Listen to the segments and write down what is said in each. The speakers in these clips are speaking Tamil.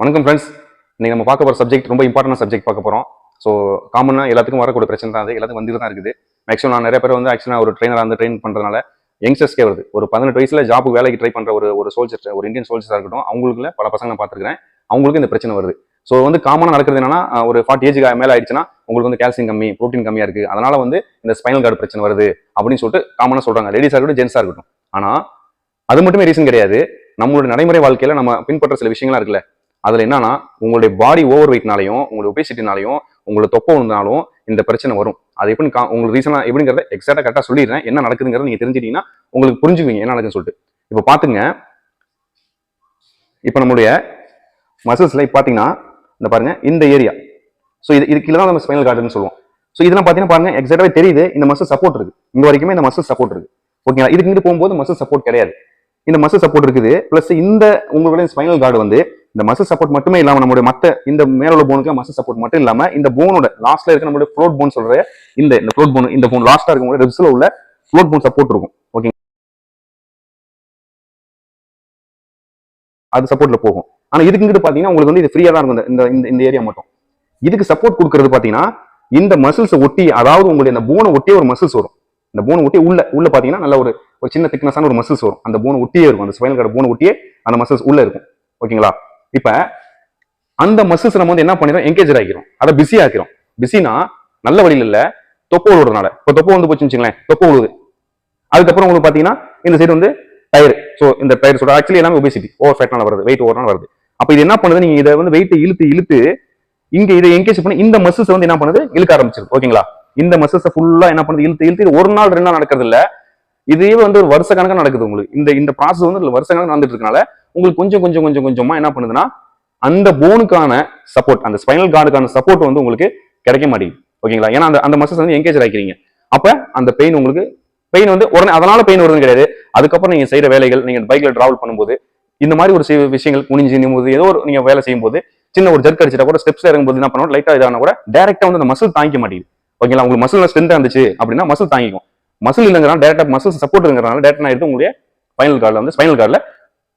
வணக்கம் ஃப்ரெண்ட்ஸ் இன்னைக்கு நம்ம பார்க்க போகிற சப்ஜெக்ட் ரொம்ப இம்பார்ட்டன்ட் சப்ஜெக்ட் பார்க்க போகிறோம் ஸோ காமனாக எல்லாத்துக்கும் வரக்கூடிய பிரச்சனை தான் அது. எல்லாத்துக்கும் வந்துட்டு தான் இருக்குது. மேக்ஸிமம் நான் நிறைய பேர் வந்து ஆக்சுவலாக ஒரு ட்ரெயினராக வந்து ட்ரெயின் பண்ணுறதுனால யங்ஸ்டர்ஸ்க்கே வருது. ஒரு பதினெட்டு வயசில் ஜாப்புக்கு வேலைக்கு ட்ரை பண்ணுற ஒரு ஒரு சோல்ஜர் ஒரு இந்தியன் சோல்ஜர்ஸாக இருக்கட்டும் அவங்களுக்குள்ள பல பசங்க நான் பார்த்துருக்கேன் அவங்களுக்கு இந்த பிரச்சனை வருது. ஸோ வந்து காமனாக நடக்கிறது என்னன்னா ஒரு ஃபார்ட்டி ஏஜ் மேலே ஆயிடுச்சுன்னா உங்களுக்கு வந்து கால்சியம் கம்மி ப்ரோட்டீன் கம்மியாக இருக்குது அதனால வந்து இந்த ஸ்பைனல் கார்டு பிரச்சனை வருது அப்படின்னு சொல்லிட்டு காமனாக சொல்கிறாங்க லேடிஸாக இருக்கட்டும் ஜென்ஸாக இருக்கட்டும். ஆனால் அது மட்டுமே ரீசன் கிடையாது. நம்மளோட நடைமுறை வாழ்க்கையில் நம்ம பின்பற்ற சில விஷயங்களா இருக்குல்ல. அதில் என்னன்னா உங்களுடைய பாடி ஓவர் வெயிட்னாலையும் உங்களுடைய ஒபேசிட்டினாலையும் உங்களை தொப்பை விழுந்தாலும் இந்த பிரச்சனை வரும். அது எப்படி கா- உங்களுக்கு ரீசனாக எப்படிங்கிறத எக்ஸாக்டாக கரெக்டாக சொல்லிடுறேன். என்ன நடக்குதுங்கிறத நீங்கள் தெரிஞ்சிட்டீங்கன்னா உங்களுக்கு புரிஞ்சுக்குவீங்க என்ன நடக்குன்னு சொல்லிட்டு. இப்போ பார்த்துங்க இப்போ நம்மளுடைய மசில்ஸில் இப்போ பார்த்தீங்கன்னா இந்த பாருங்க இந்த ஏரியா ஸோ இது இது கீழே தான் நம்ம ஸ்பைனல் கார்டுன்னு சொல்லுவோம். ஸோ இதெல்லாம் பார்த்தீங்கன்னா பாருங்க எக்ஸாக்டாவே தெரியுது. இந்த மசில் சப்போர்ட் இருக்குது இங்கே வரைக்குமே இந்த மசில் சப்போர்ட் இருக்குது ஓகேங்களா இதுக்கு இங்கிட்டு போகும்போது மசில் சப்போர்ட் கிடையாது. இந்த மசில் சப்போர்ட் இருக்குது. ப்ளஸ் இந்த உங்களுடைய ஸ்பைனல் கார்டு வந்து இந்த மசில் சப்போர்ட் மட்டுமே இல்லாமல் நம்மளுடைய மற்ற இந்த மேல உள்ள போனுக்கு மசில் சப்போர்ட் மட்டும் இல்லாமல் இந்த போனோட லாஸ்ட்ல இருக்க நம்மளுடைய ஃப்ளோட் போன் சொல்ற இந்த இந்த ஃப்ளோட் போன் இந்த போன் லாஸ்டா இருக்கும் ரிப்ஸ்ல உள்ள ஃப்ளோட் போன் சப்போர்ட் இருக்கும். ஓகே அது சப்போர்ட்ல போகும். ஆனா இதுக்கு பாத்தீங்கன்னா உங்களுக்கு வந்து இது ஃப்ரீயா தான் இருக்கும். இந்த- இந்த இந்த ஏரியா மட்டும். இதுக்கு சப்போர்ட் கொடுக்கறது பாத்தீங்கன்னா இந்த மசில்ஸ் ஒட்டி அதாவது உங்களுடைய இந்த போனை ஒட்டியே ஒரு மசில்ஸ் வரும். இந்த போனை ஒட்டி உள்ள உள்ள பாத்தீங்கன்னா நல்ல ஒரு ஒரு சின்ன திக்னஸான ஒரு மசில்ஸ் வரும். அந்த போனை ஒட்டியே இருக்கும். அந்த ஸ்பைனல் கார்டு போனை ஒட்டியே அந்த மசில்ஸ் உள்ள இருக்கும். ஓகேங்களா இப்ப அந்த மசில்ஸ் நம்ம வந்து என்ன பண்ணிடும் என்கேஜ் ஆகிக்கிறோம் அதை பிஸி ஆக்கிறோம் பிஸினா நல்ல வழியில் இல்ல தொப்பை விழுறதுனால இப்போ தொப்பை வந்து போச்சுன்னு வச்சுங்களேன் தொப்பை விழுது அதுக்கப்புறம் உங்களுக்கு பாத்தீங்கன்னா இந்த சைடு வந்து டயர் ஸோ இந்த டயர் சொல்ற ஆக்சுவலி எல்லாமே ஒபிசிட்டி ஓவர் ஃபேட்னால வருது வெயிட் ஓவர்னால வருது. அப்போ இது என்ன பண்ணுது? நீங்க இதை வந்து வெயிட் இழுத்து இழுத்து இங்க இதை என்கேஜ் பண்ணி இந்த மசில்ஸ் வந்து என்ன பண்ணுது? இழுக்க ஆரம்பிச்சிருக்கு ஓகேங்களா இந்த மசில்ஸை ஃபுல்லா என்ன பண்ணுது? இழுத்து இழுத்து ஒரு நாள் ரெண்டு நாள் நடக்கிறது இல்ல இதே வந்து ஒரு வருஷ கணக்காக நடக்குது உங்களுக்கு. இந்த இந்த ப்ராசஸ் வந்து வருஷ கணக்கு நடந்துட்டு இருக்கனால உங்களுக்கு கொஞ்சம் கொஞ்சம் கொஞ்சம் கொஞ்சமா என்ன பண்ணுதுன்னா அந்த போனுக்கான சப்போர்ட் அந்த ஸ்பைனல் கார்டுக்கான சப்போர்ட் வந்து உங்களுக்கு கிடைக்க மாட்டேங்குது. ஓகேங்களா? ஏன்னா அந்த அந்த மசில்ஸ் வந்து எங்கேஜ் ஆகிக்கிறீங்க அப்ப அந்த பெயின் உங்களுக்கு பெயின் வந்து உடனே அதனால பெயின் வருதுன்னு கிடையாது. அதுக்கப்புறம் நீங்க செய்யற வேலைகள் நீங்க பைக்ல டிராவல் பண்ணும்போது இந்த மாதிரி ஒரு சில விஷயங்கள் குனிஞ்சு நிமிந்து ஏதோ ஒரு நீங்க வேலை செய்யும்போது சின்ன ஒரு ஜர்க் அடிச்சிட்டா கூட ஸ்டெப்ஸ் இறங்கும்போது என்ன பண்ணுவோம்? லைட்டா இதான கூட டேரக்டா வந்து அந்த மசில் தாங்கிக்க மாட்டேங்குது. ஓகேங்களா? உங்களுக்கு மசில் ஸ்ட்ரென்த் இருந்துச்சு அப்படின்னா மசில் தாங்கிக்கும். மசில் இல்லைங்கிறனால டேரக்டா மசில் சப்போர்ட் இருக்கிறனால டேரக்டா எடுத்து உங்களுடைய ஸ்பைனல் கார்டில் வந்து ஸ்பைனல் கார்டில்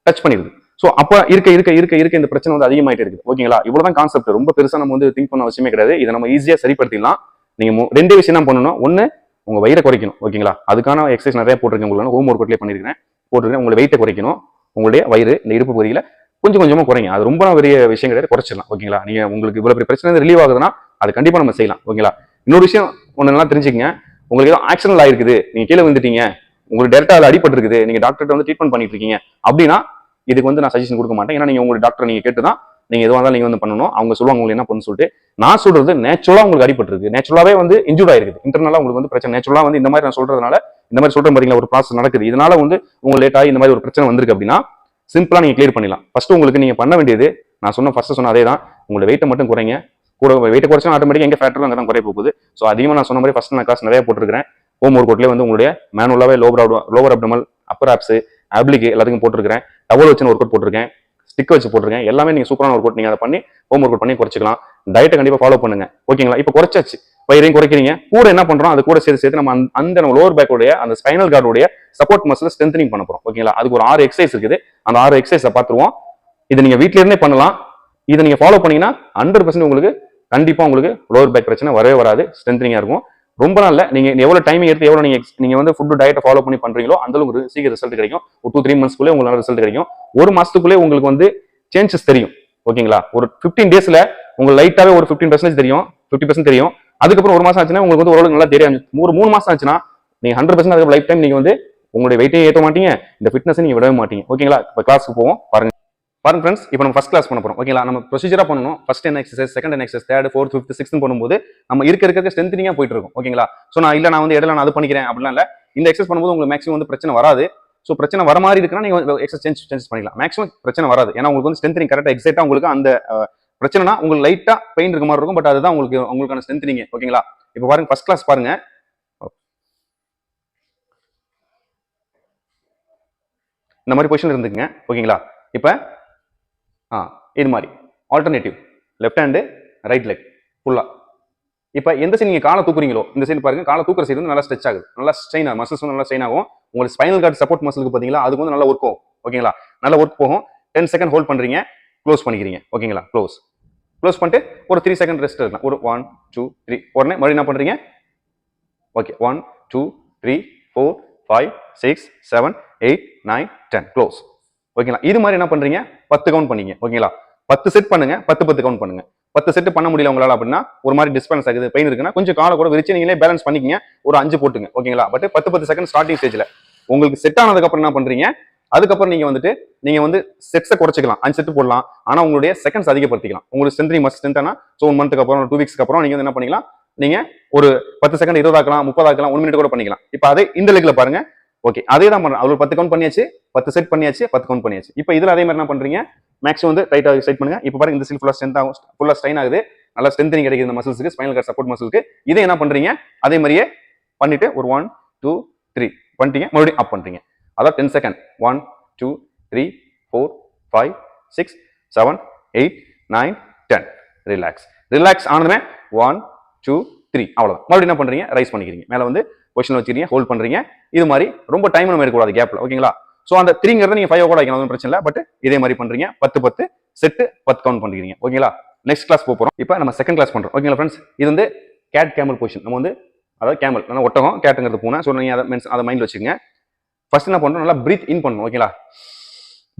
டச் பண்ணிடுது. ஸோ அப்போ இருக்க இருக்க இருக்க இருக்க இந்த பிரச்சனை வந்து அதிகமாயிட்டு இருக்குது. ஓகேங்களா இவ்வளோ தான் கான்செப்ட் ரொம்ப பெருசாக நம்ம வந்து திங்க் பண்ண அவசியமே கிடையாது. இதை நம்ம ஈஸியாக சரிப்படுத்திடலாம். நீங்கள் ரெண்டு ரெண்டே விஷயம் தான் பண்ணணும். ஒன்று உங்கள் வயிறை குறைக்கணும். ஓகேங்களா அதுக்கான எக்ஸசைஸ் நிறைய போட்டிருக்கேன். உங்களுக்கு ஹோம் ஒர்க் அவுட்லேயே பண்ணிருக்கேன் போட்டிருக்கேன். உங்களை வெயிட்டை குறைக்கணும். உங்களுடைய வயிறு இந்த இடுப்பு பகுதியில் கொஞ்சம் கொஞ்சமாக குறைங்க. அது ரொம்ப பெரிய விஷயம் கிடையாது. குறைச்சிடலாம். ஓகேங்களா நீங்கள் உங்களுக்கு இவ்வளோ பெரிய பிரச்சனை ரிலீவ் ஆகுதுன்னா அது கண்டிப்பாக நம்ம செய்யலாம். ஓகேங்களா இன்னொரு விஷயம் ஒன்று நல்லா தெரிஞ்சுக்கங்க. உங்களுக்கு ஏதோ ஆக்சிடென்ட் ஆயிருக்குது. நீங்க கீழே விழுந்துட்டீங்க. உங்களுக்கு டேரக்டா அதில் அடிபட்டிருக்குது. நீங்க டாக்டர்கிட்ட வந்து ட்ரீட்மெண்ட் பண்ணிட்டு இருக்கீங்க அப்படின்னா இதுக்கு வந்து நான் சஜஷன் கொடுக்க மாட்டேன். ஏன்னா நீங்க உங்க டாக்டர் நீங்க கேட்டு தான் நீங்க எதுவாக இருந்தாலும் நீங்க வந்து பண்ணணும். அவங்க சொல்லுவாங்க உங்களுக்கு என்ன பண்ணணும் சொல்லிட்டு நான் சொல்றது நேச்சுரலா உங்களுக்கு அடிபட்டிருக்கு. நேச்சுரலாவே வந்து இன்ஜூர்ட் ஆயிருக்குது. இன்டர்னலா உங்களுக்கு வந்து பிரச்சனை. நேச்சுரலா வந்து இந்த மாதிரி நான் சொல்றதுனால இந்த மாதிரி சொல்றேன் பாத்தீங்களா ஒரு ப்ராசஸ் நடக்குது. இதனால வந்து உங்களுக்கு லேட் ஆகி இந்த மாதிரி ஒரு பிரச்சனை வந்திருக்கு அப்படின்னா சிம்பிளா நீங்க கிளியர் பண்ணிடலாம். ஃபர்ஸ்ட் உங்களுக்கு நீங்க பண்ண வேண்டியது நான் சொன்ன ஃபர்ஸ்ட் சொன்ன அதே தான் உங்களோட வெயிட்டை மட்டும் குறைங்க. கூட வெயிட்டை குறைச்சா ஆட்டோமேட்டிக்காக எங்கே ஃபேக்டர் அங்கே தான் குறைய போகுது. ஸோ அதிகமாக நான் சொன்ன மாதிரி ஃபஸ்ட் நான் காசு நிறைய போட்டிருக்கிறேன். ஹோம் ஒர்க் அவுட்லேயே வந்து உங்களுடைய மேனுவலாகவே lower lower abdominal upper abs அப்ளிக்கு எல்லாத்துக்கும் போட்டிருக்கிறேன். டவல் வச்சு ஒர்க் அவுட் போட்டிருக்கேன். ஸ்டிக் வச்சு போட்டிருக்கேன். எல்லாமே நீங்கள் சூப்பரான ஒர்க் அவுட் நீங்கள் அதை பண்ணி ஹோம் ஒர்க் அவுட் பண்ணி குறைச்சிக்கலாம். டயட்டை கண்டிப்பாக ஃபாலோ பண்ணுங்க. ஓகேங்களா இப்போ குறைச்சாச்சு. வயிறையும் குறைக்கிறீங்க. கூட என்ன பண்ணுறோம் அது கூட சேர்த்து சேர்த்து நம்ம அந்த- அந்த நம்ம லோவர் பேக்கோடைய அந்த ஸ்பைனல் கார்டுடைய சப்போர்ட் மசில் ஸ்ட்ரென்தனிங் பண்ண போகிறோம் ஓகேங்களா அதுக்கு ஒரு ஆறு எக்ஸசைஸ் இருக்குது. அந்த ஆறு எக்ஸசைஸை பார்த்துருவோம். இதை நீங்கள் வீட்டிலேருந்தே இருந்தே பண்ணலாம். இதை நீங்கள் ஃபாலோ பண்ணீங்கன்னா ஹண்ட்ரட் பர்சன்ட் உங்களுக்கு கண்டிப்பாக உங்களுக்கு லோவர் பேக் பிரச்சனை வரவே வராது. ஸ்ட்ரென்த்னிங்காக இருக்கும். ரொம்ப நாளில் நீங்கள் எவ்வளோ டைமிங் எடுத்து எவ்வளோ நீங்கள் நீங்கள் வந்து ஃபுட்டு டயட்டை ஃபாலோ பண்ணி பண்ணுறீங்களோ அந்த ஒரு சீக்கிரம் ரிசல்ட் கிடைக்கும். ஒரு டூ த்ரீ மந்த்ஸ்க்குள்ளே உங்களுக்கு ரிசல்ட் கிடைக்கும். ஒரு மாதத்துக்குள்ளே உங்களுக்கு வந்து சேஞ்சஸ் தெரியும். ஓகேங்களா? ஒரு ஃபிஃப்டீன் டேஸில் உங்களுக்கு லைட்டாகவே ஒரு ஃபிஃப்டின் பர்சன்டேஜ் தெரியும். ஃபிஃப்டி பர்சன்ட் தெரியும். அதுக்கப்புறம் ஒரு மாதம் ஆச்சுன்னா உங்களுக்கு வந்து ஓரளவுக்கு நல்லா தெரியும் ஒரு மூணு மாதம் ஆச்சுன்னா நீங்கள் ஹண்ட்ரட் பர்சன்ட் அதுக்கு லைஃப் டைம் நீங்கள் வந்து உங்களுடைய வெயிட்டையும் ஏற்ற மாட்டீங்க. இந்த ஃபிட்னஸை நீங்கள் விடவே மாட்டீங்க. ஓகேங்களா? இப்போ கிளாஸுக்கு போவோம். பாருங்க. பாருங்க ஃப்ரெண்ட்ஸ் இப்போ நம்ம ஃபஸ்ட் கிளாஸ் பண்ண போகிறோம் ஓகேங்களா நம்ம ப்ரொசீஜராக பண்ணணும். ஃபஸ்ட் என்ன எக்ஸசைஸ் செகண்ட் என்ன exercise third fourth fifth sixth பண்ணும்போது நம்ம இருக்க இருக்க ஸ்ட்ரென்த்னிங்காக போயிட்டு இருக்கும் ஓகேங்களா ஸோ நான் இல்லை நான் வந்து இடையில நான் அது பண்ணிக்கிறேன் அப்படிலாம் இல்லை. இந்த எக்ஸசைஸ் பண்ணும்போது உங்களுக்கு மேக்ஸிமம் வந்து பிரச்சனை வராது. ஸோ பிரச்சனை வர மாதிரி இருக்குன்னா நீங்கள் எக்ஸசைஸ் சேஞ்ச் சேஞ்ச் பண்ணிக்கலாம். மேக்ஸிமம் பிரச்சனை வராது. ஏன்னா உங்களுக்கு வந்து ஸ்ட்ரென்த்னிங் கரெக்டாக எக்ஸைட்டா உங்களுக்கு அந்த பிரச்சனைனா உங்களுக்கு லைட்டாக பெயின் இருக்க மாதிரி இருக்கும். பட் அதுதான் உங்களுக்கு உங்களுக்கான ஸ்ட்ரென்த்னிங் ஓகேங்களா இப்போ பாருங்க ஃபர்ஸ்ட் கிளாஸ் பாருங்க. இந்த மாதிரி பொசிஷன் இருந்துக்குங்க. ஓகேங்களா இப்போ ஆ இது மாதிரி. Alternative left hand right leg ஃபுல்லாக இப்போ எந்த சைடு நீங்கள் காலை தூக்குறீங்களோ இந்த சைடு பாருங்க காலை தூக்குற சைடு வந்து நல்லா ஸ்ட்ரெச் ஆகுது. நல்லா ஸ்ட்ரெயின் ஆகும் மசில்ஸ் வந்து நல்லா ஸ்ட்ரெயின் ஆகும். உங்களுக்கு ஸ்பைனல் கார்டு சப்போர்ட் மசிலுக்கு பார்த்தீங்களா அதுக்கு வந்து நல்லா ஒர்க் ஆகும். ஓகேங்களா நல்ல ஒர்க் போகும். டென் செகண்ட் ஹோல்ட் பண்ணுறீங்க க்ளோஸ் பண்ணிக்கிறீங்க. ஓகேங்களா க்ளோஸ் க்ளோஸ் பண்ணிட்டு ஒரு த்ரீ செகண்ட் ரெஸ்ட் இருக்கலாம் ஒரு ஒன் டூ த்ரீ உடனே மறுபடியும் என்ன பண்ணுறீங்க okay one two three four five six seven eight nine ten close ஓகேங்களா? இது மாதிரி என்ன பண்ணுறீங்க பத்து கவுண்ட் பண்ணீங்க. ஓகேங்களா? பத்து செட் பண்ணுங்க. பத்து பத்து கவுண்ட் பண்ணுங்க. பத்து செட் பண்ண முடியல உங்களால் அப்படின்னா ஒரு மாதிரி டிஸ்பென்ஸ் ஆகுது பெயின் இருக்குன்னா கொஞ்சம் காலை கூட விரிச்சு நீங்களே பேலன்ஸ் பண்ணிக்கிங்க. ஒரு அஞ்சு போட்டுங்க. ஓகேங்களா? பட் பத்து பத்து செகண்ட் ஸ்டார்டிங் ஸ்டேஜ்ல உங்களுக்கு செட் ஆனதுக்கு அப்புறம் என்ன பண்றீங்க? அதுக்கப்புறம் நீங்க வந்துட்டு நீங்க வந்து செட்ஸை குறைச்சிக்கலாம். அஞ்சு செட் போடலாம். ஆனா உங்களுடைய செகண்ட்ஸ் அதிகப்படுத்திக்கலாம். உங்களுக்கு சென்ட்ரி மஸ்ட் ஸ்ட்ரென்த்னா ஸோ ஒன் மந்த்துக்கு அப்புறம் டூ வீக்ஸ்க்கு அப்புறம் நீங்க வந்து என்ன பண்ணிக்கலாம்? நீங்க ஒரு பத்து செகண்ட் இருபதாக்கலாம் முப்பதாக்கலாம் ஒன் மினிட் கூட பண்ணிக்கலாம். இப்போ அதே இந்த லெக்ல பாருங்க. ஓகே அதே தான் பண்றேன் அவர் பத்து கவுண்ட் பண்ணியாச்சு பத்து செட் பண்ணியாச்சு பத்து கவுண்ட் பண்ணியாச்சு. இப்போ இதில் அதே மாதிரி என்ன பண்ணுறீங்க மேக்ஸிமம் வந்து டைட்டாக செட் பண்ணுங்க. இப்போ பாருங்க இந்த சில் ஃபுல்லாக ஸ்ட்ரென்த் ஆகும். ஃபுல்லாக ஸ்ட்ரெயின் ஆகுது. நல்லா ஸ்ட்ரென்த் கிடைக்குது இந்த மசில்ஸுக்கு ஸ்பைனல் கார்ட் சப்போர்ட் மசிலுக்கு இதை என்ன பண்ணுறீங்க அதே மாதிரியே பண்ணிட்டு ஒரு ஒன் டூ த்ரீ பண்ணிட்டீங்க. மறுபடியும் அப் பண்ணுறீங்க அதான் ten second one two three four five six seven eight nine ten relax relax ஆனதுமே one two three அவ்வளோதான் மறுபடியும் என்ன பண்ணுறீங்க ரைஸ் பண்ணிக்கிறீங்க. மேலே வந்து பொசிஷன் வச்சுக்கிறீங்க ஹோல்ட் பண்றீங்க. இது மாதிரி ரொம்ப டைம் நம்ம எடுக்கக்கூடாது கேப்ல ஓகேங்களா ஸோ அந்த த்ரீங்கிறத நீங்க ஃபைவ் கூட வைக்கணும் பிரச்சனை இல்லை. பட் இதே மாதிரி பண்றீங்க பத்து பத்து செட்டு பத்து கவுண்ட் பண்ணிக்கிறீங்க ஓகேங்களா நெக்ஸ்ட் கிளாஸ் போகிறோம் இப்போ நம்ம செகண்ட் கிளாஸ் பண்றோம் ஓகேங்களா ஃப்ரெண்ட்ஸ் இது வந்து கேட் கேமல் பொசிஷன் நம்ம வந்து அதாவது கேமல் நல்லா ஒட்டகம் கேட்டுங்கிறது பூனை. ஸோ நீங்கள் அதை மென்ஸ் அதை மைண்ட் வச்சுக்கோங்க. ஃபர்ஸ்ட் என்ன பண்றோம்? நல்லா பிரீத் இன் பண்ணணும் ஓகேங்களா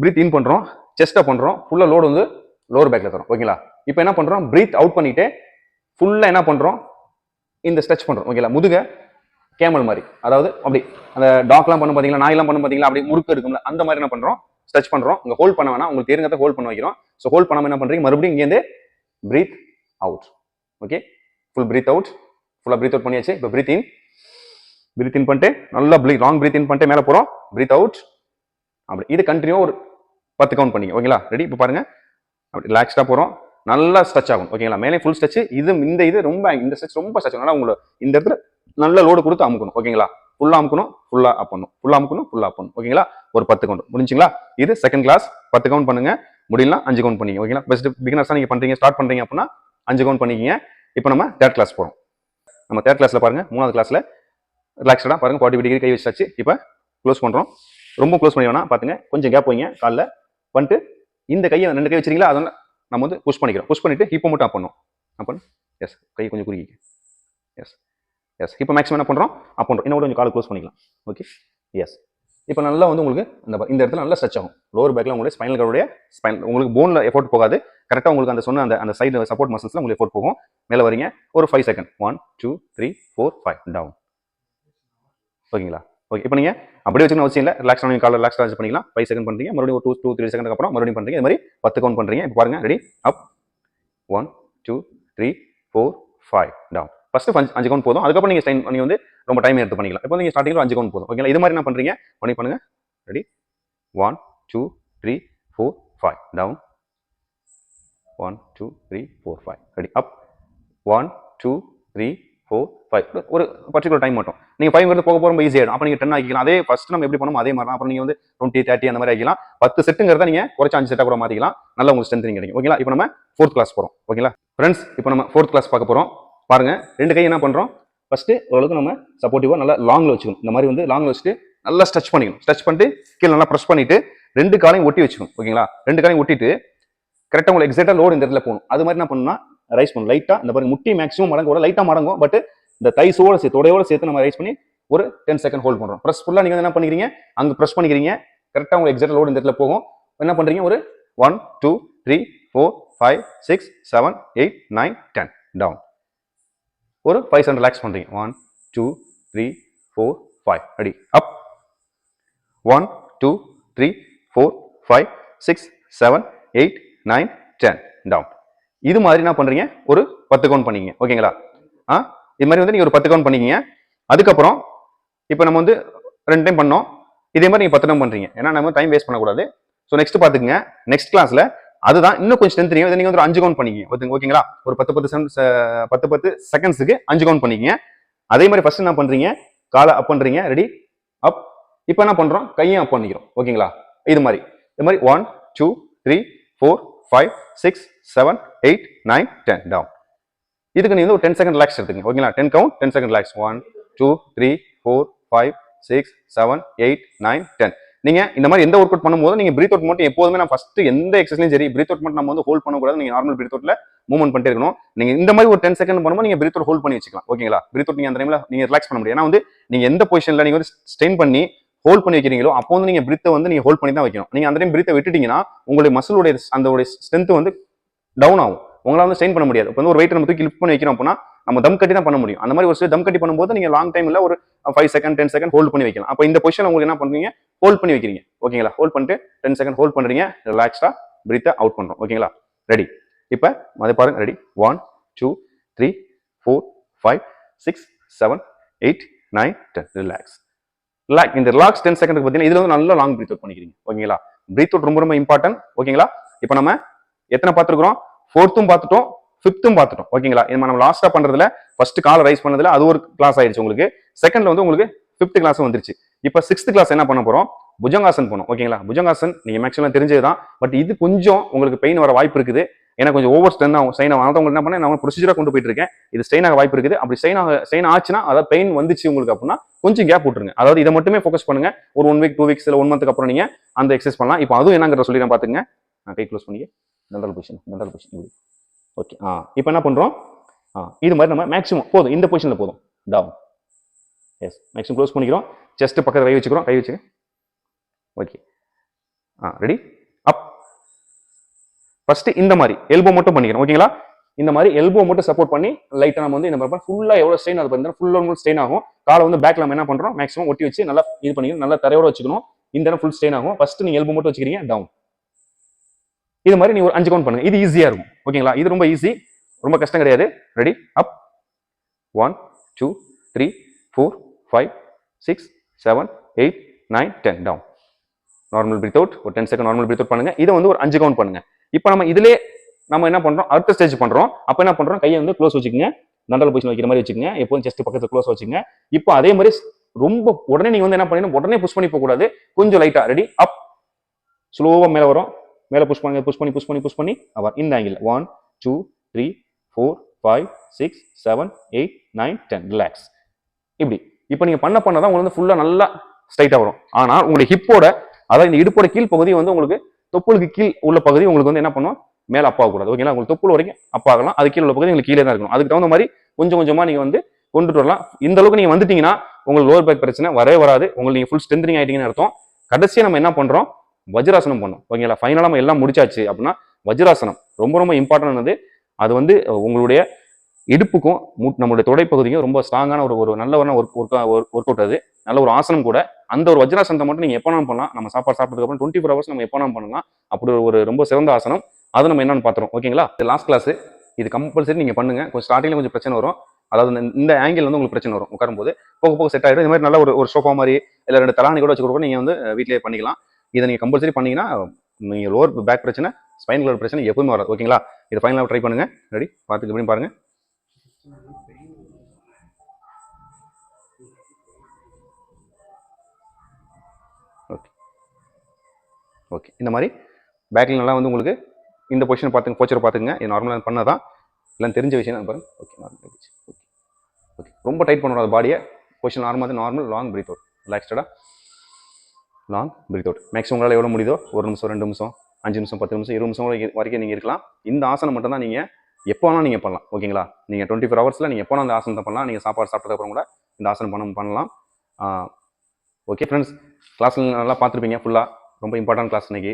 பிரீத் இன் பண்றோம் செஸ்ட்டை பண்றோம் ஃபுல்லாக லோடு வந்து லோவர் பேக்ல தரும் ஓகேங்களா இப்போ என்ன பண்றோம்? பிரீத் அவுட் பண்ணிட்டு ஃபுல்லாக என்ன பண்றோம்? இந்த ஸ்ட்ரெச் பண்றோம் ஓகேங்களா முதுக கேமல் மாதிரி. அதாவது அப்படி அந்த டாக்லாம் பண்ண பார்த்தீங்களா நாயெல்லாம் பண்ண பார்த்தீங்களா அப்படி முறுக்கு இருக்கும்ல அந்த மாதிரி என்ன பண்ணுறோம் ஸ்ட்ரெச் பண்ணுறோம் உங்கள் ஹோல்ட் பண்ண வேணாம். உங்களுக்கு தெரிஞ்சதை ஹோல்ட் பண்ண வைக்கிறோம். ஸோ ஹோல்ட் பண்ணாமல் என்ன பண்ணுறீங்க மறுபடியும் இங்கேருந்து breathe out okay full breathe out ஃபுல்லாக பிரீத் அவுட் பண்ணியாச்சு. இப்போ பிரீத் இன் பிரீத் இன் பண்ணிட்டு நல்லா ப்ரீத் லாங் பிரீத் இன் பண்ணிட்டு மேலே போகிறோம் பிரீத் அவுட் அப்படி இது கண்டினியூ ஒரு பத்து கவுண்ட் பண்ணிங்க. ஓகேங்களா ரெடி இப்போ பாருங்கள் அப்படி ரிலாக்ஸ்டாக போகிறோம் நல்லா ஸ்ட்ரெச் ஆகும் ஓகேங்களா மேலே ஃபுல் ஸ்ட்ரெச் இது இந்த இது ரொம்ப இந்த ஸ்ட்ரெச் ரொம்ப ஸ்ட்ரெச் ஆகும் உங்களுக்கு இந்த இடத்துல நல்ல லோடு கொடுத்து அமுக்கணும். ஓகேங்களா? ஃபுல்லாக அமுக்கணும் ஃபுல்லாக அப் பண்ணணும். ஃபுல்லாக அமுக்கணும் ஃபுல்லாக அப் ஓகேங்களா? ஒரு பத்து கவுண்ட் முடிஞ்சுங்களா? இது செகண்ட் கிளாஸ் பத்து கவுண்ட் பண்ணுங்க. முடியலாம் அஞ்சு கவுண்ட் பண்ணிங்க. ஓகேங்களா? பெஸ்ட் பிகினர்ஸாக நீங்கள் பண்ணுறீங்க ஸ்டார்ட் பண்ணுறீங்க அப்படின்னா அஞ்சு கவுண்ட் பண்ணிக்கிங்க. இப்போ நம்ம தேர்ட் கிளாஸ் போகிறோம் நம்ம தேர்ட் கிளாஸில் பாருங்கள் மூணாவது கிளாஸில் ரிலாக்ஸ்டாக பாருங்க. ஃபார்ட்டி டிகிரி கை வச்சாச்சு. இப்போ க்ளோஸ் பண்ணுறோம் ரொம்ப க்ளோஸ் பண்ணி வேணா பார்த்துங்க கொஞ்சம் கேப் வைங்க காலில். பண்ணிட்டு இந்த கையை ரெண்டு கை வச்சிருக்கீங்களா? அதனால் நம்ம வந்து புஷ் பண்ணிக்கிறோம். புஷ் பண்ணிவிட்டு இப்போ மட்டும் அப் பண்ணும் அப்போ எஸ் கை கொஞ்சம் குறுக்கிக்க. எஸ் எஸ் இப்போ மேக்ஸிமம் என்ன பண்ணுறோம் அப் பண்ணுறோம் இன்னும் கொஞ்சம் காலை க்ளோஸ் பண்ணிக்கலாம். ஓகே எஸ் இப்போ நல்லா வந்து உங்களுக்கு இந்த இந்த இடத்துல நல்லா ஸ்ட்ரெச் ஆகும். லோவர் பேக்கில் உங்களுடைய ஸ்பைனல் கார்டுடைய ஸ்பைன் உங்களுக்கு போனில் எஃபோர்ட் போகாது. கரெக்டாக உங்களுக்கு அந்த சொன்ன அந்த அந்த சைடு சப்போர்ட் மசில்ஸில் உங்களுக்கு எஃபோர்ட் போகும். மேலே வரீங்க. ஒரு five second one two three four five down ஓகேங்களா ஓகே இப்போ நீங்கள் அப்படியே வச்சுக்கணும் அவசியம் இல்லை. ரிலாக்ஸ் ஆன காலை ரிலாக்ஸ் ஆச்சு பண்ணிக்கலாம். ஃபைவ் செகண்ட் பண்ணுறீங்க மறுபடியும் ஒரு டூ டூ த்ரீ செகண்ட் அப்புறம் மறுபடியும் பண்ணுறீங்க இது மாதிரி பத்து கவுண்ட் பண்ணுறீங்க இப்போ பாருங்க. Ready up one two three four five down first அஞ்சு அஞ்சு கவுண்ட் போதும். அதுக்கப்புறம் நீங்கள் ஸ்டைன் பண்ணி வந்து ரொம்ப டைம் எடுத்து பண்ணிக்கலாம். இப்போ நீங்கள் ஸ்டார்டிங்கில் அஞ்சு கவுண்ட் போதும். ஓகேங்களா இது மாதிரி என்ன பண்ணுறீங்க பண்ணி பண்ணுங்க. Ready one two three four five down one two three four five ready up one two three four five ஒரு பர்டிகுலர் டைம் மட்டும். நீங்கள் ஃபைவ்ங்கிறது போக போக ரொம்ப ஈஸி ஆகிடும் அப்போ நீங்கள் டென் ஆக்கிக்கலாம். அதே ஃபஸ்ட்டு நம்ம எப்படி பண்ணணும் அதே மாதிரி தான் அப்புறம் நீங்கள் வந்து டுவெண்ட்டி தேர்ட்டி அந்த மாதிரி ஆகிக்கலாம் பத்து செட்டுங்கிறத நீங்கள் குறைச்சி அஞ்சு செட்டாக கூட மாற்றிக்கலாம் நல்லா உங்களுக்கு ஸ்ட்ரென்த் கிடைக்கும். ஓகேங்களா இப்போ நம்ம ஃபோர்த் கிளாஸ் போகிறோம் ஓகேங்களா ஃப்ரெண்ட்ஸ் இப்போ நம்ம ஃபோர்த் கிளாஸ் பார்க்க போகிறோம் பாருங்கள் ரெண்டு கை என்ன பண்ணுறோம் ஃபஸ்ட்டு ஓரளவுக்கு நம்ம சப்போர்ட்டிவாக நல்லா லாங்கில் வச்சுக்கணும். இந்த மாதிரி வந்து லாங்கில் வச்சுட்டு நல்லா ஸ்ட்ரெச் பண்ணிக்கணும். ஸ்ட்ரெச் பண்ணிட்டு கீழே நல்லா ப்ரெஸ் பண்ணிட்டு ரெண்டு காலையும் ஒட்டி வச்சுக்கணும் ஓகேங்களா? ரெண்டு காலையும் ஒட்டிட்டு கரெக்டாக உங்களுக்கு எக்ஸாக்டாக லோடு இந்த இடத்துல போகணும். அது மாதிரி என்ன பண்ணணும்னா ரைஸ் பண்ணணும். லைட்டாக இந்த மாதிரி முட்டி மேக்ஸிமம் மடங்கு கூட லைட்டாக மடங்கும். பட் இந்த தைஸோட சேர்த்து உடையோட சேர்த்து நம்ம ரைஸ் பண்ணி ஒரு டென் செகண்ட் ஹோல்ட் பண்ணுறோம் ப்ரெஸ் ஃபுல்லாக நீங்கள் என்ன பண்ணிக்கிறீங்க? அங்கே ப்ரெஸ் பண்ணிக்கிறீங்க. கரெக்டாக உங்களுக்கு எக்ஸாக்ட் லோடு இந்த இடத்துல போகும். என்ன பண்ணுறீங்க ஒரு one two three four five six seven eight nine ten down ஒரு ஃபைவ் செவன் ரிலாக்ஸ் பண்ணுறீங்க one two three four five ready up one two three four five six seven eight nine ten down இது மாதிரி என்ன பண்ணுறீங்க ஒரு பத்து கவுண்ட் பண்ணிக்கங்க ஓகேங்களா ஆ? இது மாதிரி வந்து நீங்கள் ஒரு பத்து கவுண்ட் பண்ணிக்கங்க அதுக்கப்புறம் இப்போ நம்ம வந்து ரெண்டு டைம் பண்ணோம். இதே மாதிரி நீங்கள் பத்து டைம் பண்ணுறீங்க ஏன்னா நம்ம டைம் வேஸ்ட் பண்ணக்கூடாது. ஸோ நெக்ஸ்ட் பார்த்துக்குங்க. நெக்ஸ்ட் கிளாஸில் அதுதான் இன்னும் கொஞ்சம் ஸ்ட்ரென்த் தெரியும். நீங்கள் நீங்க வந்து அஞ்சு கவுண்ட் பண்ணிக்கங்க. ஓகே- ஓகேங்களா ஒரு பத்து பத்து பத்து பத்து செகண்ட்ஸுக்கு அஞ்சு கவுண்ட் பண்ணிக்கங்க. அதே மாதிரி ஃபர்ஸ்ட் என்ன பண்றீங்க? காலை அப் பண்றீங்க. ரெடி அப் இப்போ என்ன பண்றோம்? கையும் அப் பண்ணிக்கிறோம். ஓகேங்களா இது மாதிரி. இது மாதிரி one two three four five six seven eight nine ten down இதுக்கு நீங்க ஒரு டென் செகண்ட் ரிலாக்ஸ் எடுத்துக்கங்க. ஓகேங்களா ten count ten second relax one two three four five six seven eight nine ten நீங்க இந்த மாதிரி எந்த ஒர்க் அவுட் பண்ணும்போது நீங்க பிரீத் அவுட் மட்டும் எப்போதுமே நான் ஃபர்ஸ்ட் எந்த எக்ஸசைஸ்லையும் சரி பிரீத் அவுட் மட்டும் நம்ம வந்து ஹோல்ட் பண்ணக்கூடாது. நீங்க நார்மல் பிரீத் அவுட்ல மூவ்மெண்ட் பண்ணிட்டே இருக்கணும். நீங்க இந்த மாதிரி ஒரு டென் செகண்ட் பண்ணும்போது நீங்க பிரீத் அவுட் ஹோல்ட் பண்ணி வச்சுக்கலாம். ஓகேங்களா பிரீத் அவுட் நீங்க அந்த டைம்ல நீங்க ரிலாக்ஸ் பண்ண முடியும் ஏன்னா வந்து நீங்க எந்த பொசிஷன்ல நீங்க வந்து ஸ்ட்ரெயின் பண்ணி ஹோல்ட் பண்ணி வைக்கிறீங்களோ அப்போ வந்து நீங்க பிரீத்தை வந்து நீங்க ஹோல்ட் பண்ணி தான் வைக்கணும். நீங்க அந்த டைம் பிரீத்தை விட்டுட்டீங்கன்னா உங்களுடைய மசிலுடைய அந்த ஸ்ட்ரென்த் வந்து டவுன் ஆகும். உங்களால் வந்து ஸ்டெயின் பண்ண முடியாது. இப்போ வந்து ஒரு வெயிட் நம்ம தூக்கி லிஃப்ட் பண்ணி வைக்கிறோம் அப்படின்னா நம்ம தம் கட்டி தான் பண்ண முடியும். அந்த மாதிரி ஒரு சில தம் கட்டி பண்ணும்போது நீங்க லாங் டைமில் ஒரு five second ten second hold பண்ணி வைக்கலாம். அப்போ இந்த பொசிஷன் உங்களுக்கு என்ன பண்ணுறீங்க ஹோல்ட் பண்ணி வைக்கிறீங்க. ஓகேங்களா ஹோல்ட் பண்ணிட்டு டென் செகண்ட் ஹோல்ட் பண்றீங்க. ரிலாக்ஸ்டா பிரீத்தை அவுட் பண்றோம். ஓகேங்களா ரெடி இப்போ அதை பாருங்க. Ready one two three four five six seven eight nine ten relax relax இந்த ரிலாக்ஸ் டென் செகண்ட் பார்த்தீங்கன்னா இதுல வந்து நல்லா லாங் பிரீத் அவுட் பண்ணிக்கிறீங்க. ஓகேங்களா பிரீத் அவுட் ரொம்ப ரொம்ப இம்பார்ட்டன்ட் ஓகேங்களா இப்போ நம்ம எத்தனை பார்த்துருக்குறோம்? ஃபோர்த்தும் பார்த்துட்டோம். ஃபிஃப்த்தும் பார்த்துட்டோம். ஓகேங்களா? இது நம்ம லாஸ்ட்டாக பண்ணுறதுல ஃபர்ஸ்ட் கால் ரைஸ் பண்ணதுல அது ஒரு கிளாஸ் ஆயிடுச்சு உங்களுக்கு. செகண்ட்ல வந்து உங்களுக்கு ஃபிஃப்த் கிளாஸ் வந்துருச்சு. இப்போ சிக்ஸ்த் கிளாஸ் என்ன பண்ண போகிறோம் புஜங்காசன் போனோம். ஓகேங்களா? புஜங்காசன் நீங்கள் மேக்ஸிமம் தெரிஞ்சது தான் பட் இது கொஞ்சம் உங்களுக்கு பெயின் வர வாய்ப்பு இருக்குது. ஏன்னா கொஞ்சம் ஓவர் ஸ்ட்ரென் ஆகும். ஸ்ட்ரெயின் ஆகும். அதனால் உங்களுக்கு என்ன பண்ணேன்? நான் ப்ரொசீஜராக கொண்டு போயிட்டு இருக்கேன். இது ஸ்ட்ரெயின் ஆக வாய்ப்பு இருக்குது. அப்படி ஸ்ட்ரெயின் ஆக ஸ்ட்ரெயின் ஆச்சுன்னா அதாவது பெயின் வந்துச்சு உங்களுக்கு அப்படின்னா கொஞ்சம் கேப் விட்டுருங்க. அதாவது இதை மட்டுமே ஃபோக்கஸ் பண்ணுங்க. ஒரு ஒன் வீக் டூ வீக்ஸ் இல்லை ஒன் மந்த்துக்கு அப்புறம் நீங்கள் அந்த எக்ஸசைஸ் பண்ணலாம். இப்போ அதுவும் என்னங்கிற சொல்லி நான் நான் கை க்ளோஸ் பண்ணி நல்ல பொசிஷன் நல்ல பொசிஷன் இப்படி ஓகே ஆ இப்போ என்ன பண்ணுறோம் ஆ இது மாதிரி நம்ம மேக்ஸிமம் போதும் இந்த பொசிஷனில் போதும். டவுன் எஸ் மேக்ஸிமம் க்ளோஸ் பண்ணிக்கிறோம். ஜஸ்ட்டு பக்கத்தில் கை வச்சுக்கிறோம். கை வச்சுக்க. ஓகே ஆ ரெடி அப் ஃபஸ்ட்டு இந்த மாதிரி எல்போ மட்டும் பண்ணிக்கிறோம். ஓகேங்களா இந்த மாதிரி எல்போ மட்டும் சப்போர்ட் பண்ணி லைட்டாக நம்ம வந்து இந்த மாதிரி ஃபுல்லாக எவ்வளோ ஸ்ட்ரெயின் அது பண்ணி ஃபுல் ஃபுல் ஸ்ட்ரெயின் ஆகும். காலை வந்து பேக்கில் நம்ம என்ன பண்ணுறோம் மேக்ஸிமம் ஒட்டி வச்சு நல்லா இது பண்ணிக்கணும். நல்லா தரையோட வச்சுக்கணும். இந்த இடம் ஃபுல் ஸ்ட்ரெயின் ஆகும். ஃபஸ்ட்டு நீங்கள் எல்போ மட்டும் வச்சுக்கிறீங்க. டவுன் இது மாதிரி நீ ஒரு அஞ்சு கவுண்ட் பண்ணுங்க. இது ஈஸியாக இருக்கும். ஓகேங்களா இது ரொம்ப ஈஸி ரொம்ப கஷ்டம் கிடையாது. Ready up one two three four five six seven eight nine ten down normal breathe out ஒரு ten second normal breathe out பண்ணுங்க. இதை வந்து ஒரு அஞ்சு கவுண்ட் பண்ணுங்க. இப்போ நம்ம இதிலே நம்ம என்ன பண்ணுறோம் அடுத்த ஸ்டேஜ் பண்ணுறோம் அப்போ என்ன பண்ணுறோம் கையை வந்து க்ளோஸ் வச்சுக்கோங்க. நண்டல் பொசிஷன் வைக்கிற மாதிரி வச்சுக்கோங்க. எப்போதும் செஸ்ட் பக்கத்தில் க்ளோஸ் வச்சுங்க இப்போ அதே மாதிரி ரொம்ப உடனே நீங்கள் வந்து என்ன பண்ணணும் உடனே புஷ் பண்ணி போகக்கூடாது. கொஞ்சம் லைட்டாக ரெடி அப் ஸ்லோவாக மேலே வரும். மேலே புஷ் பண்ணி புஷ் பண்ணி புஷ் பண்ணி புஷ் பண்ணி அவர் இந்த angle one two three four five six seven eight nine ten relax இப்படி. இப்போ நீங்கள் பண்ண பண்ண தான் உங்களுக்கு வந்து ஃபுல்லாக நல்லா ஸ்ட்ரைட்டாக வரும். ஆனால் உங்களுக்கு ஹிப்போட அதாவது இந்த இடுப்போட கீழ் பகுதி வந்து உங்களுக்கு தொப்புளுக்கு கீழ் உள்ள பகுதி உங்களுக்கு வந்து என்ன பண்ணும்? மேலே அப்பாகக்கூடாது ஓகேங்களா உங்களுக்கு தொப்புள் வரைக்கும் அப்பாகலாம் ஆகலாம். அது கீழே உள்ள பகுதி உங்களுக்கு கீழே தான் இருக்கணும். அதுக்கு தகுந்த மாதிரி கொஞ்சம் கொஞ்சமாக நீங்கள் வந்து கொண்டுட்டு வரலாம். இந்த அளவுக்கு நீங்கள் வந்துட்டீங்கன்னா உங்களுக்கு லோவர் பேக் பிரச்சனை வரவே வராது. உங்களுக்கு நீங்கள் ஃபுல் ஸ்ட்ரென்த்னிங் ஆகிட்டீங்கன்னு அர்த்தம். கடைசியாக நம்ம என்ன பண்ணுறோம் வஜ்ராசனம் பண்ணோம். ஓகேங்களா? ஃபைனலாக நம்ம எல்லாம் முடிச்சாச்சு அப்படின்னா வஜ்ராசனம். ரொம்ப ரொம்ப இம்பார்ட்டன்ட் அது வந்து உங்களுடைய இடுப்புக்கும் மு- நம்மளுடைய தொடைப்பகுதிக்கும் ரொம்ப ஸ்ட்ராங்கான ஒரு ஒரு நல்ல ஒரு ஒர்க் ஒர்க் ஒர்க் அவுட் அது. நல்ல ஒரு ஆசனம் கூட. அந்த ஒரு வஜ்ராசனத்தை மட்டும் நீங்கள் எப்போ பண்ணலாம். நம்ம சாப்பாடு சாப்பிட்டதுக்கப்புறம் டுவெண்ட்டி ஃபோர் ஹவர்ஸ் நம்ம எப்போ பண்ணலாம். அப்படி ஒரு ரொம்ப சிறந்த ஆசனம். அது நம்ம என்னென்னு பார்த்துறோம் ஓகேங்களா? லாஸ்ட் கிளாஸ் இது கம்பல்சரி நீங்கள் பண்ணுங்கள் கொஞ்சம் ஸ்டார்டிங்கில் கொஞ்சம் பிரச்சனை வரும். அதாவது இந்த- இந்த ஆங்கிள் வந்து உங்களுக்கு பிரச்சனை வரும். உட்காரும்போது போக போக செட் ஆகிடும் இந்த மாதிரி நல்ல ஒரு ஒரு சோஃபா மாதிரி இல்லை ரெண்டு தலானி கூட வச்சு கூட நீங்கள் வந்து வீட்டிலேயே பண்ணிக்கலாம். இதை நீங்கள் கம்பல்சரி பண்ணீங்கன்னா நீங்கள் லோவர் பேக் பிரச்சனை ஸ்பைன் கிளர் பிரச்சனை எப்பவுமே வராது. ஓகேங்களா இது ஃபைனலாக ட்ரை பண்ணுங்கள் ரெடி பார்த்துக்கு எப்படின்னு பாருங்கள் ஓகே ஓகே இந்த மாதிரி பேக்கில் நல்லா வந்து உங்களுக்கு இந்த பொசிஷன் பார்த்துங்க போச்சரை பார்த்துங்க இது நார்மலாக பண்ணதான் எல்லாம் தெரிஞ்ச விஷயம் நான் பாருங்கள் ஓகே நார்மல் ஓகே ஓகே ரொம்ப டைட் பண்ணக்கூடாது பாடியை position normal normal long breathe out ரிலாக்ஸ்டடாக long breathe out maximum உங்களால் எவ்வளோ முடியுதோ? ஒரு நிமிஷம் ரெண்டு நிமிஷம் அஞ்சு நிமிஷம் பத்து நிமிஷம் இருபது நிமிஷம் வரைக்கும் நீங்கள் இருக்கலாம். இந்த ஆசனம் மட்டும் தான் நீங்கள் எப்போ வேணாலும் நீங்கள் பண்ணலாம். ஓகேங்களா? நீங்கள் டுவெண்ட்டி ஃபோர் ஹவர்ஸில் நீங்கள் எப்போ அந்த ஆசனத்தை பண்ணலாம். நீங்கள் சாப்பாடு சாப்பிட்டதுக்கப்புறம் கூட இந்த ஆசனம் பண்ண பண்ணலாம். ஓகே ஃப்ரெண்ட்ஸ் கிளாஸில் நல்லா பார்த்துருப்பீங்க ஃபுல்லாக ரொம்ப இம்பார்ட்டன்ட் கிளாஸ் இன்றைக்கி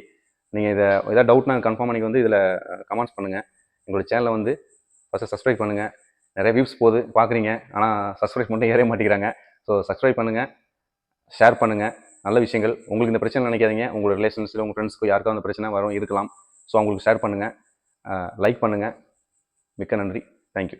நீங்கள் இதை எதாவது டவுட்னா கன்ஃபார்ம் பண்ணி வந்து இதில் கமெண்ட்ஸ் பண்ணுங்கள் எங்களோட சேனலை வந்து ஃபஸ்ட்டு சப்ஸ்கிரைப் பண்ணுங்கள் நிறைய வியூஸ் போகுது பார்க்குறீங்க. ஆனால் சப்ஸ்கிரைப் மட்டும் ஏற மாட்டேங்கிறாங்க. ஸோ சப்ஸ்கிரைப் பண்ணுங்கள் ஷேர் பண்ணுங்கள் நல்ல விஷயங்கள். உங்களுக்கு இந்த பிரச்சனை நினைக்காதீங்க. உங்களோட ரிலேஷன்ஸில் உங்கள் ஃப்ரெண்ட்ஸ்க்கு யாருக்காவது அந்த பிரச்சனை வரும் இருக்கலாம். ஸோ அவங்களுக்கு ஷேர் பண்ணுங்கள் லைக் பண்ணுங்கள் மிக்க நன்றி. தேங்க்யூ